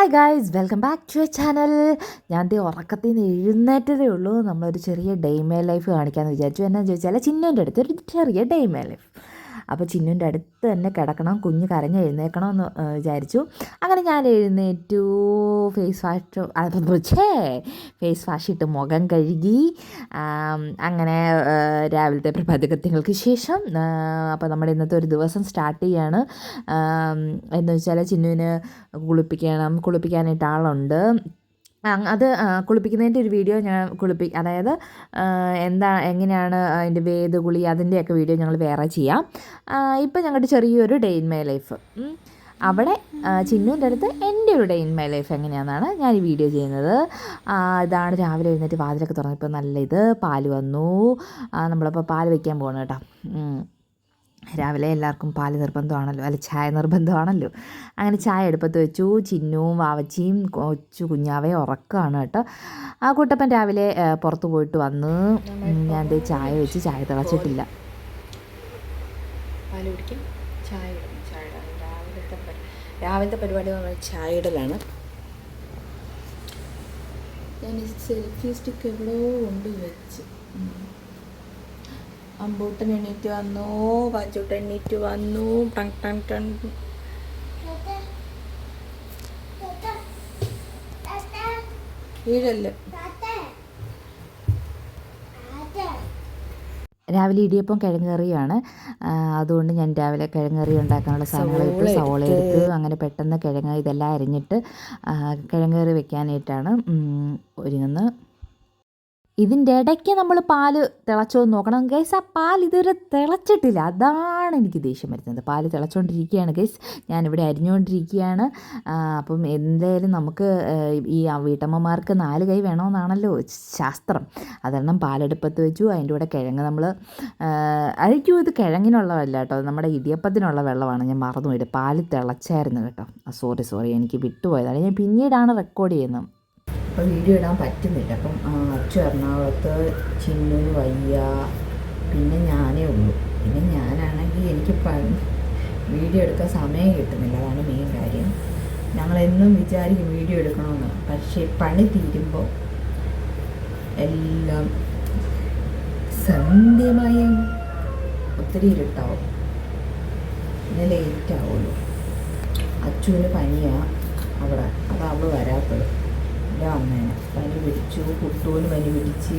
Hi guys welcome back to a channel ഞാൻ ദേ ഉറക്കത്തിൽ നിന്ന് എഴുന്നേറ്റതേ ഉള്ളൂ. നമ്മളൊരു ചെറിയ ഡേ മേ ലൈഫ് കാണിക്കാമെന്ന് വിചാരിച്ചു. എന്നാന്ന് ചോദിച്ചാൽ ചിഹ്നന്റെ അടുത്ത് ഒരു ചെറിയ മേ ലൈഫ് അപ്പോൾ ചിന്നുവിന്റെ അടുത്ത് തന്നെ കിടക്കണം കുഞ്ഞ് കരഞ്ഞ് എഴുന്നേക്കണം എന്ന് വിചാരിച്ചു. അങ്ങനെ ഞാൻ എഴുന്നേറ്റു. ഫേസ് വാഷ് ഫേസ് വാഷ് ഇട്ട് മുഖം കഴുകി. അങ്ങനെ രാവിലത്തെ പ്രഭാതകൃത്യങ്ങൾക്ക് ശേഷം അപ്പോൾ നമ്മുടെ ഇന്നത്തെ ഒരു ദിവസം സ്റ്റാർട്ട് ചെയ്യാണ്. എന്ന് വെച്ചാൽ ചിന്നുവിന് കുളിപ്പിക്കണം കുളിപ്പിക്കാനായിട്ട് ആളുണ്ട്. അത് കുളിപ്പിക്കുന്നതിന്റെ ഒരു വീഡിയോ ഞാൻ കുളിപ്പി അതായത് എന്താ എങ്ങനെയാണ് അതിന്റെ വേദ കുളി അതിന്റെയൊക്കെ വീഡിയോ ഞങ്ങൾ വേറെ ചെയ്യാം. ഇപ്പം ഞങ്ങളുടെ ചെറിയൊരു ഡേ ഇൻ മൈ ലൈഫ്. അവിടെ ചിന്നുവിന്റെ അടുത്ത് എന്റെ ഒരു ഡേ ഇൻ മൈ ലൈഫ് എങ്ങനെയാണെന്നാണ് ഞാൻ ഈ വീഡിയോ ചെയ്യുന്നത്. ഇതാണ് രാവിലെ എഴുന്നേറ്റ് വാതിലൊക്കെ തുറന്നപ്പോൾ നല്ല ഇത് പാൽ വന്നു. നമ്മളിപ്പോൾ പാൽ വയ്ക്കാൻ പോകണം കേട്ടോ. രാവിലെ എല്ലാവർക്കും പാൽ നിർബന്ധമാണല്ലോ അല്ല ചായ നിർബന്ധമാണല്ലോ. അങ്ങനെ ചായ എടുപ്പത്ത് വെച്ചു ചിന്നുവും വാവച്ചിയും കൊച്ചു കുഞ്ഞാവയും ഉറക്കമാണ് കേട്ടോ. ആ കൂട്ടപ്പൻ രാവിലെ പുറത്തു പോയിട്ട് വന്ന് ഞാൻ ദേ ചായ വെച്ച് ചായ തിളച്ചിട്ടില്ല. ചായ ചായ രാവിലത്തെ രാവിലത്തെ പരിപാടി പറഞ്ഞാൽ ചായ ഇടലാണ്. ഞാൻ സെൽഫി സ്റ്റിക്ക് എവിടെയോ കൊണ്ട് വെച്ച്. അമ്പൂട്ടൻ എണീറ്റ് വന്നു പഞ്ചൂട്ടൻ എണീറ്റ് വന്നു ടങ് ടങ് ടങ് വീഴല്ലേ രാവിലെ ഇടിയപ്പം കിഴങ്ങറിയാണ്. അതുകൊണ്ട് ഞാൻ രാവിലെ കിഴങ്ങറി ഉണ്ടാക്കാനുള്ള സാധനങ്ങൾ സവോള എടുത്ത്. അങ്ങനെ പെട്ടെന്ന് കിഴങ്ങ് ഇതെല്ലാം അരിഞ്ഞിട്ട് കിഴങ്ങറി വെക്കാനായിട്ടാണ് ഒരു ഒരുങ്ങുന്നത്. ഇതിന്റെ ഇടയ്ക്ക് നമ്മൾ പാൽ തിളച്ചോ നോക്കണം. ഗൈസ് ആ പാൽ ഇതുവരെ തിളച്ചിട്ടില്ല. അതാണ് എനിക്ക് ദേഷ്യം വരുന്നത് പാൽ തിളച്ചുകൊണ്ടിരിക്കുകയാണ് ഗൈസ് ഞാനിവിടെ അരിഞ്ഞുകൊണ്ടിരിക്കുകയാണ്. അപ്പം എന്തായാലും നമുക്ക് ഈ വീട്ടമ്മമാർക്ക് നാല് കൈ വേണമെന്നാണല്ലോ ശാസ്ത്രം. അതെണ്ണം പാലെടുപ്പത്ത് വെച്ചു. അതിന്റെ കൂടെ കിഴങ്ങ് നമ്മൾ അഴിക്കൂ ഇത് കിഴങ്ങിനുള്ളതല്ല കേട്ടോ. നമ്മുടെ ഇടിയപ്പത്തിനുള്ള വെള്ളമാണ്. ഞാൻ മറന്നു മറന്നുപോയിട്ട് പാൽ തിളച്ചായിരുന്നു കേട്ടോ. Sorry sorry. എനിക്ക് വിട്ടുപോയതാണ്. ഞാൻ പിന്നീടാണ് റെക്കോർഡ് ചെയ്യുന്നത്. അപ്പോൾ വീഡിയോ ഇടാൻ പറ്റുന്നില്ല. അപ്പം അച്ചു എറണാകുളത്ത് ചിന്നു വയ്യ. പിന്നെ ഞാനേ ഉള്ളൂ. പിന്നെ ഞാനാണെങ്കിൽ എനിക്ക് വീഡിയോ എടുക്കാൻ സമയം കിട്ടുന്നില്ല. അതാണ് മെയിൻ കാര്യം. ഞങ്ങളെന്നും വിചാരിക്കും വീഡിയോ എടുക്കണമെന്ന്. പക്ഷേ പണി തീരുമ്പോൾ എല്ലാം സന്ധ്യമായും ഒത്തിരി ഇരുട്ടാവും. പിന്നെ ലേറ്റ് ആവുള്ളൂ. അച്ചുവിന് പനിയാണ് അവിടെ അത് അവൾ വരാത്തത്. എന്റെ അമ്മേനെ പനി പിടിച്ചു കുട്ടൂന് പനി പിടിച്ച്.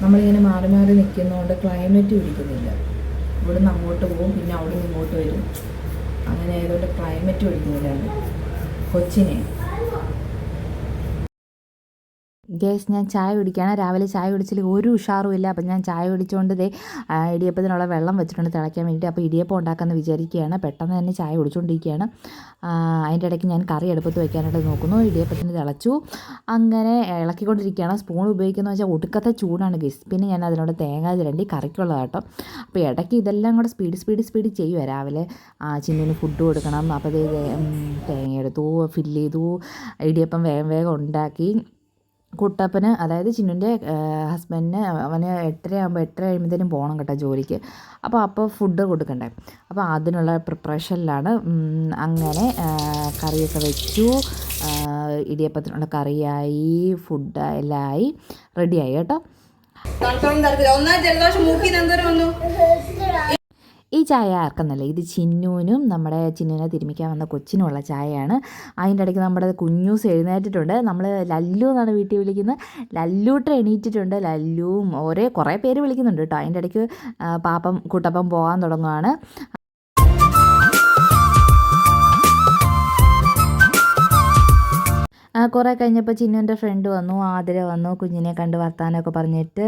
നമ്മളിങ്ങനെ മാറി മാറി നിൽക്കുന്നതുകൊണ്ട് ക്ലൈമറ്റ് പിടിക്കുന്നില്ല. നിന്ന് അങ്ങോട്ട് പോകും പിന്നെ അവിടെ നിന്ന് ഇങ്ങോട്ട് വരും. അങ്ങനെ ആയതുകൊണ്ട് ക്ലൈമറ്റ് പിടിക്കുന്നില്ല. കൊച്ചിനെ ഗേസ് ഞാൻ ചായ കുടിക്കുകയാണ് രാവിലെ ചായ കുടിച്ചിൽ ഒരു ഉഷാറും ഇല്ല. അപ്പം ഞാൻ ചായ കുടിച്ചുകൊണ്ട് ദേ ഇടിയപ്പത്തിനുള്ള വെള്ളം വെച്ചിട്ടുണ്ട് തിളയ്ക്കാൻ വേണ്ടിയിട്ട്. അപ്പോൾ ഇടിയപ്പം ഉണ്ടാക്കാമെന്ന് വിചാരിക്കുകയാണ്. പെട്ടെന്ന് തന്നെ ചായ കുടിച്ചുകൊണ്ടിരിക്കുകയാണ് അതിന്റെ ഇടയ്ക്ക് ഞാൻ കറി അടുപ്പത്ത് വയ്ക്കാനായിട്ട് നോക്കുന്നു. ഇടിയപ്പത്തിന് തിളച്ചു. അങ്ങനെ ഇളക്കിക്കൊണ്ടിരിക്കുകയാണ്. സ്പൂൺ ഉപയോഗിക്കുന്നത് വെച്ചാൽ ഒടുക്കത്തെ ചൂടാണ് ഗേസ്. പിന്നെ ഞാൻ അതിനോട് തേങ്ങ ചിരണ്ടി കറിക്കുള്ളത് കേട്ടോ. അപ്പോൾ ഇടയ്ക്ക് ഇതെല്ലാം കൂടെ സ്പീഡ് സ്പീഡ് സ്പീഡ് ചെയ്യുക രാവിലെ. ചിന്നിന് ഫുഡ് കൊടുക്കണം. അപ്പോൾ തേങ്ങ എടുത്തു ഫില്ല് ചെയ്തു. ഇടിയപ്പം വേഗം വേഗം ഉണ്ടാക്കി. കുട്ടപ്പന് അതായത് ചിന്നുന്റെ ഹസ്ബൻഡിന് അവന് എട്ടര ആകുമ്പോൾ എട്ടര കഴിയുമ്പോഴത്തേനും പോകണം കേട്ടോ ജോലിക്ക്. അപ്പോൾ അപ്പോൾ ഫുഡ് കൊടുക്കണ്ടേ. അപ്പോൾ അതിനുള്ള പ്രിപ്പറേഷനിലാണ് അങ്ങനെ കറിയൊക്കെ വെച്ചു. ഇടിയപ്പത്തിനുള്ള കറിയായി ഫുഡ് എല്ലാം ആയി റെഡിയായി കേട്ടോ. ഒന്നാം ജലദോഷം മൂക്കി എന്തോരം വന്നു? ഈ ചായ ആർക്കെന്നല്ല ഇത് ചിന്നുവിനും നമ്മുടെ ചിന്നുവിനെ തിരുമിക്കാൻ വന്ന കൊച്ചിനുമുള്ള ചായയാണ്. അതിന്റെ ഇടയ്ക്ക് നമ്മുടെ കുഞ്ഞൂസ് എഴുന്നേറ്റിട്ടുണ്ട്. നമ്മൾ ലല്ലു എന്നാണ് വീട്ടിൽ വിളിക്കുന്നത്. ലല്ലൂട്ട് എണീറ്റിട്ടുണ്ട്. ലല്ലുവും ഒരേ കുറേ പേര് വിളിക്കുന്നുണ്ട് കേട്ടോ. അതിന്റെ ഇടയ്ക്ക് പാപ്പം കുട്ടപ്പം പോകാൻ തുടങ്ങുവാണ്. കുറേ കഴിഞ്ഞപ്പോൾ ചിന്നുവിന്റെ ഫ്രണ്ട് വന്നു ആതിര വന്നു കുഞ്ഞിനെ കണ്ട് വർത്താനമൊക്കെ പറഞ്ഞിട്ട്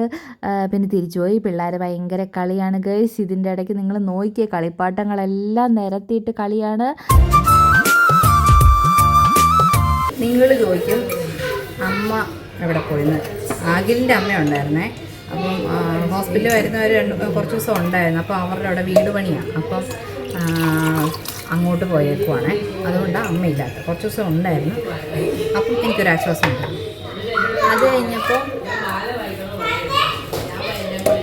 പിന്നെ പിന്നെ തിരിച്ചുപോയി പിള്ളേർ ഭയങ്കര കളിയാണ്. ഗേഴ്സ് ഇതിന്റെ ഇടയ്ക്ക് നിങ്ങൾ നോക്കിയ കളിപ്പാട്ടങ്ങളെല്ലാം നിരത്തിയിട്ട് കളിയാണ്. നിങ്ങൾ ചോദിക്കും അമ്മ എവിടെ പോയിന്ന്? ആഗിലിന്റെ അമ്മ ഉണ്ടായിരുന്നേ. അപ്പം ഹോസ്പിറ്റലിൽ വരുന്നവർ കുറച്ച് ദിവസം ഉണ്ടായിരുന്നു. അപ്പോൾ അവരുടെ അവിടെ വീട് പണിയാണ് അപ്പം അങ്ങോട്ട് പോയേക്കുവാണേ. അതുകൊണ്ടാണ് അമ്മയില്ലാത്ത കുറച്ച് ദിവസം ഉണ്ടായിരുന്നു. അപ്പം എനിക്കൊരാശ്വാസം ഉണ്ടായിരുന്നു അത് കഴിഞ്ഞപ്പോൾ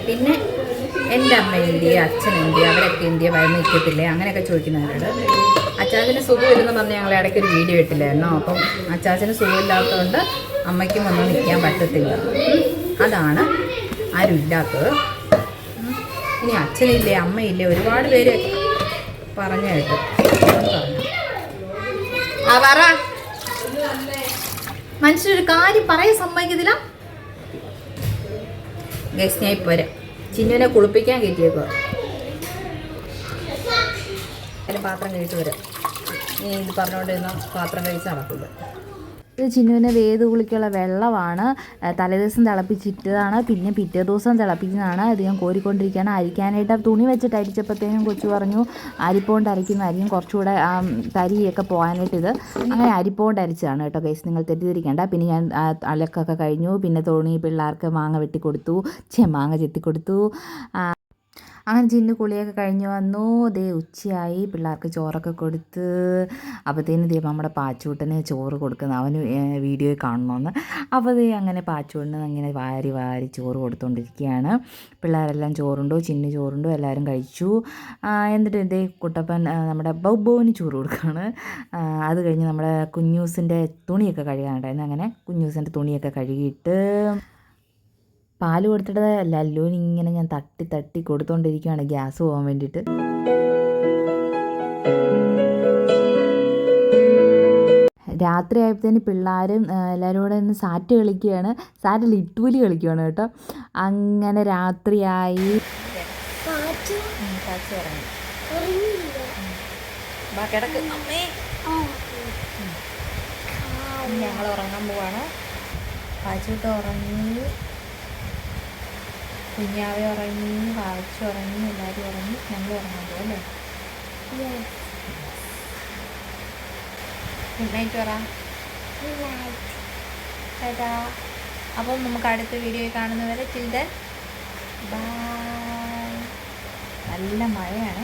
പിന്നെ എന്റെ അമ്മ ഇന്ത്യ അച്ഛൻ ഇന്ത്യ അവരൊക്കെ ഇന്ത്യ വയമിക്കത്തില്ലേ അങ്ങനെയൊക്കെ ചോദിക്കുന്നവരോട് അച്ചാച്ചന് സുഖമില്ലെന്ന് പറഞ്ഞ് ഞങ്ങൾ ഇടയ്ക്ക് ഒരു വീഡിയോ ഇട്ടില്ലായിരുന്നോ? അപ്പം അച്ചാച്ചന് സുഖമില്ലാത്തതുകൊണ്ട് അമ്മയ്ക്കും ഒന്നും നിൽക്കാൻ പറ്റത്തില്ല. അതാണ് ആരും ഇല്ലാത്തത്. ഇനി അച്ഛനില്ലേ അമ്മയില്ലേ ഒരുപാട് പേര് പറഞ്ഞു കേട്ടു. കാര്യം പറയാൻ സമ്മതിക്കത്തില്ല. ഗസ് ഞാൻ ഇപ്പൊ വരാം. ചിന്നുവിനെ കുളിപ്പിക്കാൻ കയറ്റിയേക്കുക പാത്രം കഴിച്ചു വരാം. നീ ഇത് പറഞ്ഞുകൊണ്ടിരുന്ന പാത്രം കഴിച്ച് നടക്കില്ല ഇത് ചിന്നുവിന് വേത് കുളിക്കുള്ള വെള്ളമാണ്. തലേദിവസം തിളപ്പിച്ചിട്ടതാണ്. പിന്നെ പിറ്റേ ദിവസം തിളപ്പിക്കുന്നതാണ്. അത് ഞാൻ കോരിക്കൊണ്ടിരിക്കുകയാണ്. അരിക്കാനായിട്ട് തുണി വെച്ചിട്ട് അരിച്ചപ്പോഴത്തേനും കൊച്ചു പറഞ്ഞു അരിപ്പോണ്ട് അരിക്കുന്നതായിരിക്കും കുറച്ചുകൂടെ ആ, തരിയൊക്കെ പോകാനായിട്ട് ഇത്. അങ്ങനെ അരിപ്പോണ്ട് അരിച്ചതാണ് കേട്ടോ കേസ് നിങ്ങൾ തെറ്റിദ്ധരിക്കേണ്ട. പിന്നെ ഞാൻ അലക്കൊക്കെ കഴിഞ്ഞു. പിന്നെ തോണി പിള്ളേർക്ക് മാങ്ങ വെട്ടി കൊടുത്തു ചെ മാങ്ങ ചെത്തി കൊടുത്തു ആ, അങ്ങനെ ജിന്ന് കുളിയൊക്കെ കഴിഞ്ഞ് വന്നു. ദേ ഉച്ചയായി. പിള്ളേർക്ക് ചോറൊക്കെ കൊടുത്ത്. അപ്പോഴത്തേനും ദേ നമ്മുടെ പാച്ചൂട്ടന് ചോറ് കൊടുക്കുന്ന. അവന് വീഡിയോയിൽ കാണണമെന്ന് അപ്പോൾ ദേ അങ്ങനെ പാച്ചൂട്ടനെ അങ്ങനെ വാരി വാരി ചോറ് കൊടുത്തുകൊണ്ടിരിക്കുകയാണ് പിള്ളേരെല്ലാം ചോറുണ്ടോ? ചിന്നു ചോറുണ്ടോ? എല്ലാവരും കഴിച്ചു. എന്നിട്ട് ദേ കുട്ടപ്പൻ നമ്മുടെ ബൗബോവിന് ചോറ് കൊടുക്കുകയാണ്. അത് കഴിഞ്ഞ് നമ്മുടെ കുഞ്ഞൂസിന്റെ തുണിയൊക്കെ കഴുകാനുണ്ടായിരുന്നു. അങ്ങനെ കുഞ്ഞൂസിന്റെ തുണിയൊക്കെ കഴുകിയിട്ട് പാൽ കൊടുത്തിട്ട് ലല്ലുവിന് ഇങ്ങനെ ഞാൻ തട്ടി തട്ടി കൊടുത്തോണ്ടിരിക്കുകയാണ് ഗ്യാസ് പോകാൻ വേണ്ടിയിട്ട്. രാത്രി ആയപ്പോഴത്തേന് പിള്ളേരും എല്ലാവരും കൂടെ നിന്ന് സാറ്റ് കളിക്കുകയാണ്. സാറ്റ് ലിറ്റുവലി കളിക്കുകയാണ് കേട്ടോ. അങ്ങനെ രാത്രിയായി. ഞങ്ങൾ ഉറങ്ങാൻ പോവാണ്. പാച്ചൂട്ട് ഉറങ്ങി. കുഞ്ഞാവെ ഉറങ്ങി വായിച്ചു ഉറങ്ങി എല്ലാവരും ഉറങ്ങി ഞങ്ങൾ ഉറങ്ങാൻ പോകും അല്ലേ ഗുഡ് നൈറ്റ് പറ ടാറ്റാ അപ്പം നമുക്ക് അടുത്ത വീഡിയോ കാണുന്നവരെ ചിൽഡൻ ബൈ നല്ല മഴയാണ്.